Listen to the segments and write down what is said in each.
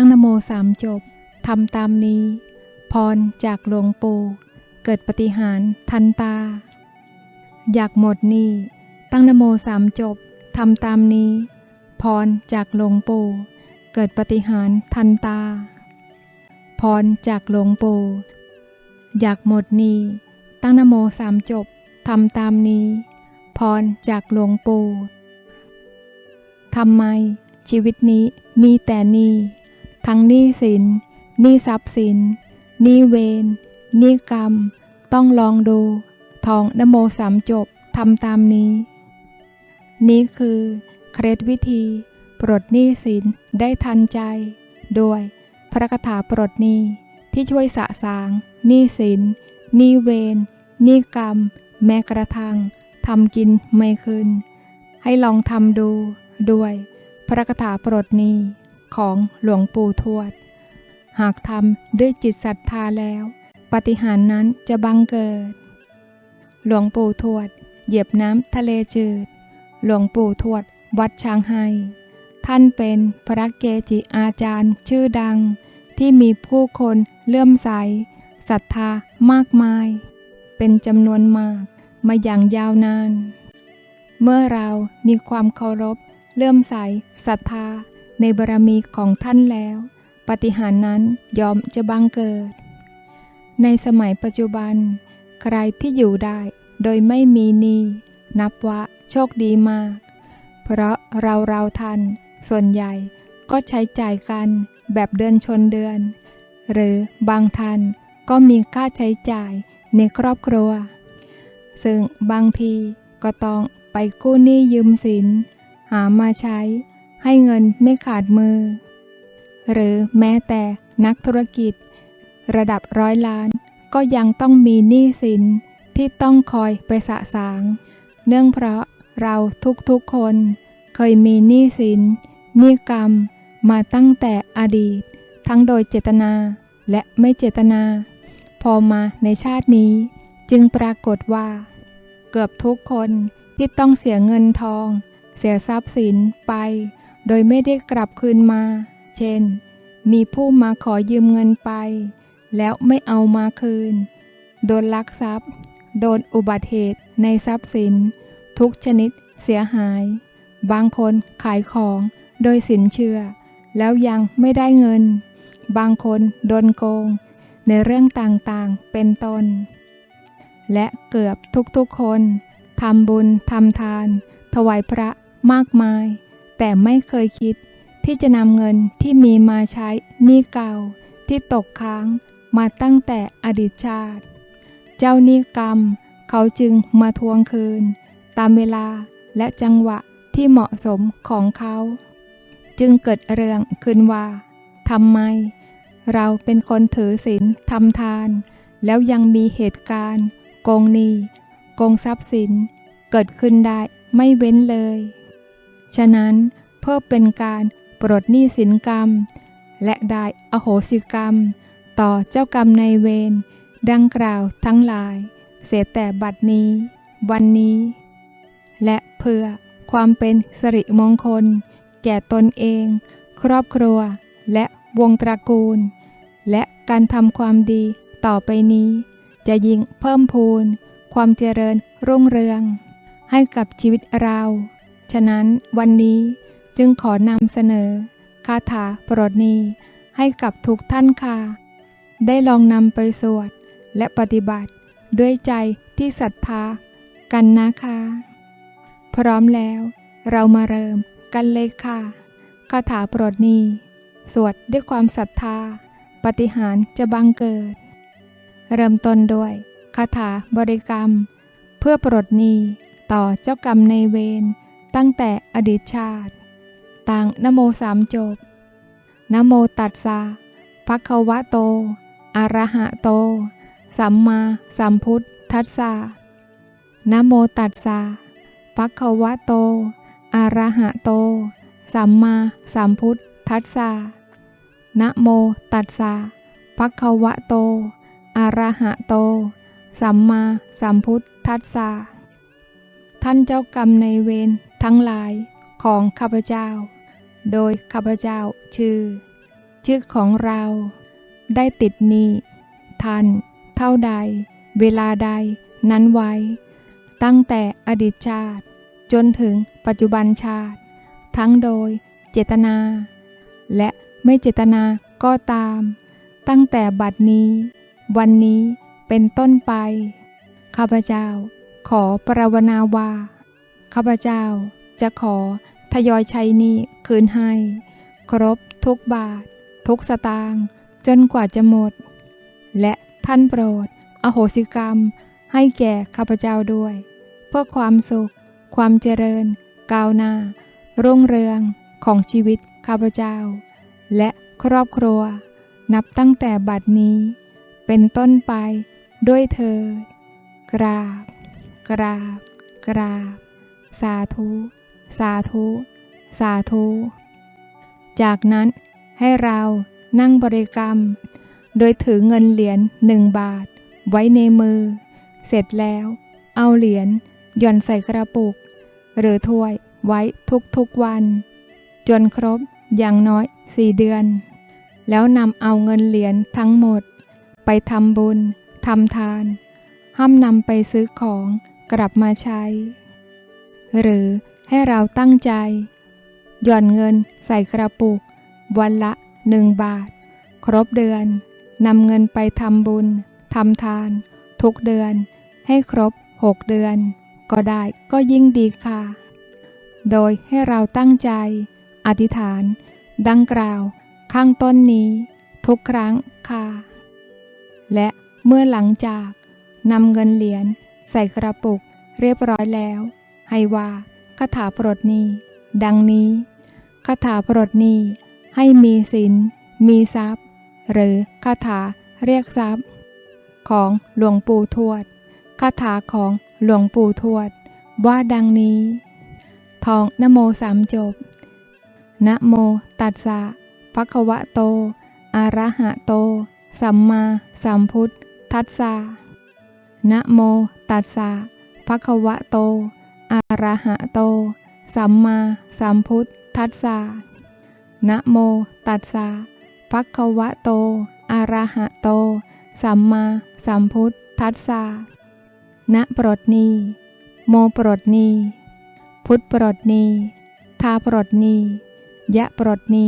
ตั้งนโมสามจบทำตามนี้ พรจากหลวงปู่เกิดปฏิหารทันตา อยากหมดนี้ตั้งนโมสามจบทำตามนี้ พรจากหลวงปู่เกิดปฏิหารทันตา พรจากหลวงปู่อยากหมดนี้ ตั้งนโมสามจบทำตามนี้ พรจากหลวงปู่ทำไมชีวิตนี้มีแต่นี้ ทั้งหนี้สินหนี้ทรัพย์สินหนี้เวรหนี้กรรม ต้องลองดูทองนโมสามจบทำตามนี้ นี่คือ เคล็ดวิธี ปลดหนี้สินได้ทันใจ โดยพระคาถาปลดหนี้ที่ช่วยสะสางหนี้สินหนี้เวรหนี้กรรม แม้กระทั่งทำกินไม่คืนให้ลองทำดูด้วย พระคาถาปลดหนี้ ของหลวงปู่ทวด หากทำด้วยจิตศรัทธาแล้ว ปฏิหารนั้นจะบังเกิด หลวงปู่ทวด เหยียบน้ำทะเลจืด หลวงปู่ทวด วัดช้างไฮท่านเป็นพระเกจิอาจารย์ชื่อดัง ที่มีผู้คนเลื่อมใสศรัทธามากมาย เป็นจำนวนมากมาอย่างยาวนาน เมื่อเรามีความเคารพเลื่อมใสศรัทธา ในบารมีของท่านแล้ว ปฏิหารนั้นยอมจะบังเกิด ในสมัยปัจจุบัน ใครที่อยู่ได้โดยไม่มีหนี้นับว่าโชคดีมาก เพราะเราเราทัน ส่วนใหญ่ก็ใช้จ่ายกันแบบเดือนชนเดือน หรือบางท่านก็มีค่าใช้จ่ายในครอบครัว ซึ่งบางทีก็ต้องไปกู้หนี้ยืมสิน หามาใช้ ให้เงินไม่ขาดมือ หรือแม้แต่นักธุรกิจ ระดับร้อยล้านก็ยังต้องมีหนี้สินที่ต้องคอยไปสะสาง เนื่องเพราะเราทุกๆคนเคยมีหนี้สินหนี้กรรมมาตั้งแต่อดีต ทั้งโดยเจตนาและไม่เจตนา พอมาในชาตินี้จึงปรากฏว่า เกือบทุกคนที่ต้องเสียเงินทอง เสียทรัพย์สินไป โดยไม่ได้กลับคืนมา เช่น มีผู้มาขอยืมเงินไป แล้วไม่เอามาคืน โดนลักทรัพย์ โดนอุบัติเหตุในทรัพย์สิน ทุกชนิดเสียหาย บางคนขายของโดยสินเชื่อ แล้วยังไม่ได้เงิน บางคนโดนโกง ในเรื่องต่างๆ เป็นต้น และเกือบทุกๆคนทำบุญทำทาน ถวายพระมากมาย แต่ไม่เคยคิด ที่จะนำเงินที่มีมาใช้หนี้เก่าที่ตกค้างมาตั้งแต่อดีตชาติ เจ้าหนี้กรรม เขาจึงมาทวงคืน ตามเวลาและจังหวะที่เหมาะสมของเขา จึงเกิดเรื่องขึ้นว่าทำไม เราเป็นคนถือศีลทำทาน แล้วยังมีเหตุการณ์ โกงหนี้โกงทรัพย์สิน เกิดขึ้นได้ไม่เว้นเลย ฉะนั้นเพื่อเป็นการปลดหนี้สินกรรม และได้อโหสิกรรม ต่อเจ้ากรรมในเวรดังกล่าวทั้งหลาย เสียแต่บัดนี้ วันนี้ และเพื่อความเป็นสิริมงคล แก่ตนเอง ครอบครัว และวงตระกูล และการทำความดีต่อไปนี้ จะยิ่งเพิ่มพูน ความเจริญรุ่งเรือง ให้กับชีวิตเรา ฉะนั้นวันนี้จึงขอนำเสนอ คาถาโปรดนี้ให้กับทุกท่านค่ะ ได้ลองนำไปสวดและปฏิบัติด้วยใจที่ศรัทธากันนะคะ พร้อมแล้วเรามาเริ่มกันเลยค่ะ คาถาโปรดนี้ สวดด้วยความศรัทธา ปฏิหารจะบังเกิด เริ่มต้นด้วยคาถาบริกรรม เพื่อปลดหนี้ต่อเจ้ากรรมในเวร ตั้งแต่อดีตชาติ ต่างนโมสามจบ นโมตัสสะภะคะวะโต อะระหะโต สัมมาสัมพุทธัสสะนโมตัสสะภะคะวะโต อะระหะโต สัมมาสัมพุทธัสสะนะโมตัสสะภะคะวะโต อะระหะโต สัมมาสัมพุทธัสสะท่านเจ้ากรรมในเวร ทั้งหลายของข้าพเจ้า โดยข้าพเจ้าชื่อ ชื่อของเราได้ติดนี้ทันเท่าใด เวลาใดนั้นไว้ ตั้งแต่อดีตชาติ จนถึงปัจจุบันชาติ ทั้งโดยเจตนา และไม่เจตนาก็ตาม ตั้งแต่บัดนี้ วันนี้เป็นต้นไป ข้าพเจ้าขอปราวนาว่า ข้าพเจ้าจะขอทยอยใช้นี้คืนให้ ครบทุกบาท ทุกสตางค์จนกว่าจะหมด และท่านโปรด อโหสิกรรม ให้แก่ข้าพเจ้าด้วย เพื่อความสุข ความเจริญ ก้าวหน้า รุ่งเรืองของชีวิตข้าพเจ้า และครอบครัว นับตั้งแต่บัดนี้ เป็นต้นไปด้วยเธอกราบ กราบ กราบ สาธุ สาธุ สาธุ จากนั้นให้เรานั่งบริกรรม โดยถือเงินเหรียญหนึ่งบาท ไว้ในมือ เสร็จแล้ว เอาเหรียญหย่อนใส่กระปุก หรือถ้วยไว้ทุกๆวัน จนครบอย่างน้อยสี่เดือน แล้วนำเอาเงินเหรียญทั้งหมด ไปทำบุญทำทาน ห้ามนำไปซื้อของกลับมาใช้ หรือให้เราตั้งใจ หย่อนเงินใส่กระปุก วันละหนึ่งบาท ครบเดือนนำเงินไปทำบุญทำทาน ทุกเดือน ให้ครบหกเดือน ก็ได้ก็ยิ่งดีค่ะ โดยให้เราตั้งใจ อธิษฐาน ดังกล่าวข้างต้นนี้ ทุกครั้งค่ะ และเมื่อหลังจากนำเงินเหรียญใส่กระปุกเรียบร้อยแล้ว ให้ว่าคาถาปลดนี้ ดังนี้คาถาปลดนี้ ให้มีสินมีทรัพย์ หรือคาถาเรียกทรัพย์ ของหลวงปู่ทวดคาถาของหลวงปู่ทวด ว่าดังนี้ ทองนโมสามจบนะโมตัสสะภะคะวะโต อะระหะโต สัมมาสัมพุทธัสสะนะโมตัสสะภะคะวะโต อะระหะโต สัมมาสัมพุทธัสสะนะโมตัสสะภะคะวะโตอะระหะโต สัมมาสัมพุทธัสสะนะปรดนีโมปรดนีพุทธปรดนีทาปรดนียะปรดนี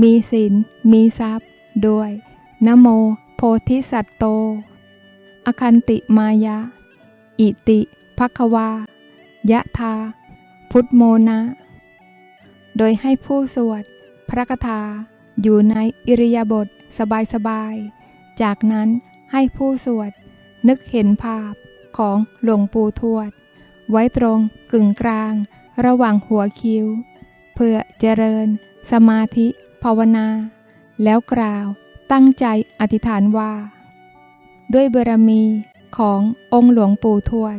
มีศีลมีทรัพย์ ด้วยนะโมโพธิสัตโต อคันติมายะ อิติภควา ยะทา พุทโมนะ โดยให้ผู้สวด พระคาถาอยู่ในอิริยาบถสบายๆ จากนั้นให้ผู้สวด นึกเห็นภาพของหลวงปู่ทวด ไว้ตรงกึ่งกลาง ระหว่างหัวคิ้ว เพื่อเจริญ สมาธิภาวนา แล้วกล่าวตั้งใจอธิษฐานว่า ด้วยบารมีขององค์หลวงปู่ทวด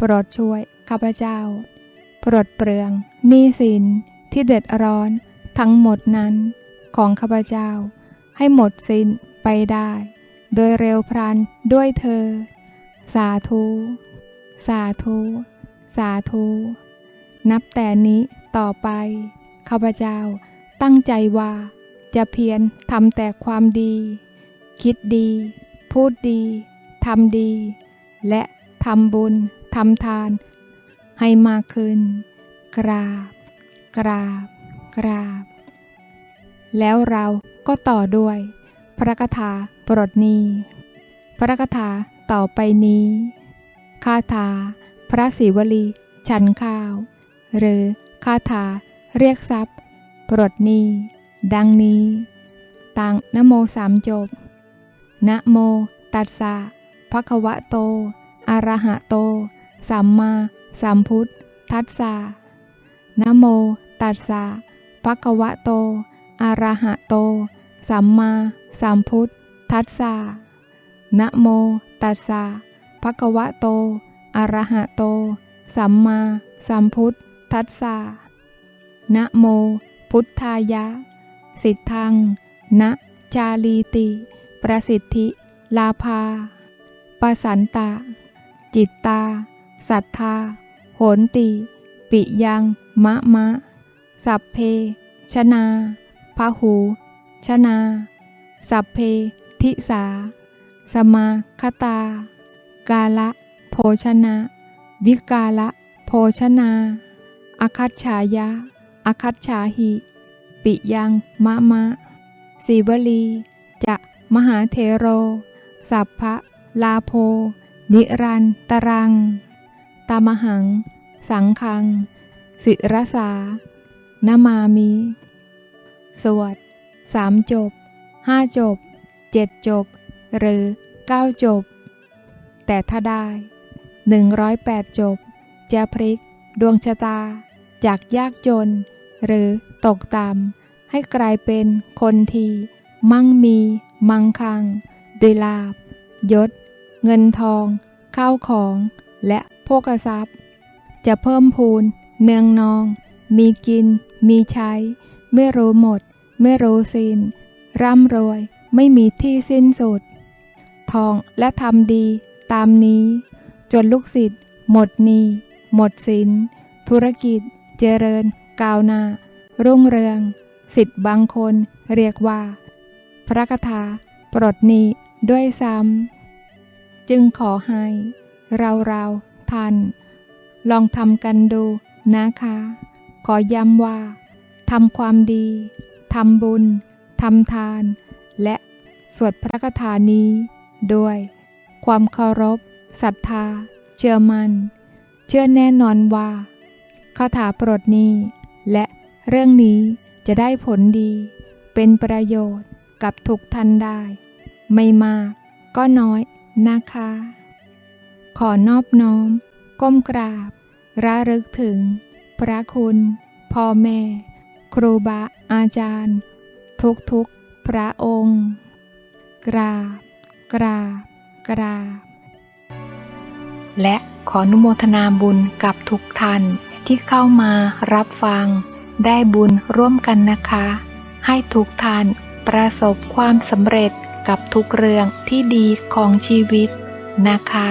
โปรดช่วยข้าพเจ้า ปลดเปลืองหนี้สินที่เดือดร้อนทั้งหมดนั้นของข้าพเจ้า ให้หมดสิ้นไปได้ โดยเร็วพลันด้วยเธอ สาธุ สาธุ สาธุ นับแต่นี้ต่อไปข้าพเจ้าตั้งใจว่าจะเพียรทำแต่ความดี คิดดี พูดดี ทำดี และทำบุญ ทำทาน ให้มากขึ้น กราบ กราบ กราบ แล้วเราก็ต่อด้วย พระคาถาปรดนีพระคาถาต่อไปนี้ คาถา พระศิวลี ฉันข้าว หรือคาถาเรียกทรัพย์ ปรดนีดังนี้ตังนะโมสามจบนะโม ตัสสะภะคะวะโต อะระหะโต สัมมาสัมพุทธัสสะนะโม ตัสสะภะคะวะโตอะระหะโต สัมมาสัมพุทธัสสะนะโม ตัสสะภะคะวะโตอะระหะโต สัมมาสัมพุทธัสสะนะโม พุทธายะ สิทธัง นะจาลีติ ประสิทธิ ลาภาปสันตะ จิตตา สัทธา โหนติ ปิยังมะมะ สัพเพ ชนาพหู ชนา สัพเพ ทิสา สมาคตา กาละ โภชนะ วิกาละ โภชนาอคัตฉายะอคัตฉาหิ ปิยังมะมะ สีวลี จะมหาเทโร สัพพะลาโพ นิรันตรัง ตามหัง สังคัง สิรสานามามิ สวดสามจบห้าจบเจ็ดจบ หรือเก้าจบ แต่ถ้าได้108จบ จะพลิกดวงชะตา จากยากจน หรือตกต่ำให้กลายเป็นคนที มั่งมี มั่งคั่งด้วยลาบยศ เงินทอง ข้าวของและ ภคทรัพย์ จะเพิ่มพูน เนืองนอง มีกิน มีใช้ ไม่รู้หมด ไม่รู้สิ้น ร่ำรวย ไม่มีที่สิ้นสุด ทองและทำดีตามนี้ จนลูกศิษย์หมดนีหมดสิน ธุรกิจ เจริญก้าวหน้ารุ่งเรือง สิทธิ์บางคนเรียกว่า พระคาถาปลดนีด้วยซ้ำ จึงขอให้ เราเรา ท่านลองทำกันดูนะคะ ขอย้ำว่าทำความดีทำบุญทำทาน และสวดพระคาถานี้ด้วย ความเคารพศรัทธา เชื่อมัน่น เชื่อแน่นอนว่าคาถาโปรดนี้ และเรื่องนี้จะได้ผลดี เป็นประโยชน์กับทุกท่านได้ ไม่มากก็น้อยนะคะ ขอนอบน้อม ก้มกราบ ระลึกถึง พระคุณ พ่อแม่ ครูบาอาจารย์ ทุกทุกพระองค์ กราบ กราบ กราบ และขออนุโมทนาบุญกับทุกท่านที่เข้ามารับฟัง ได้บุญร่วมกันนะคะ ให้ทุกท่านประสบความสำเร็จกับทุกเรื่องที่ดีของชีวิตนะคะ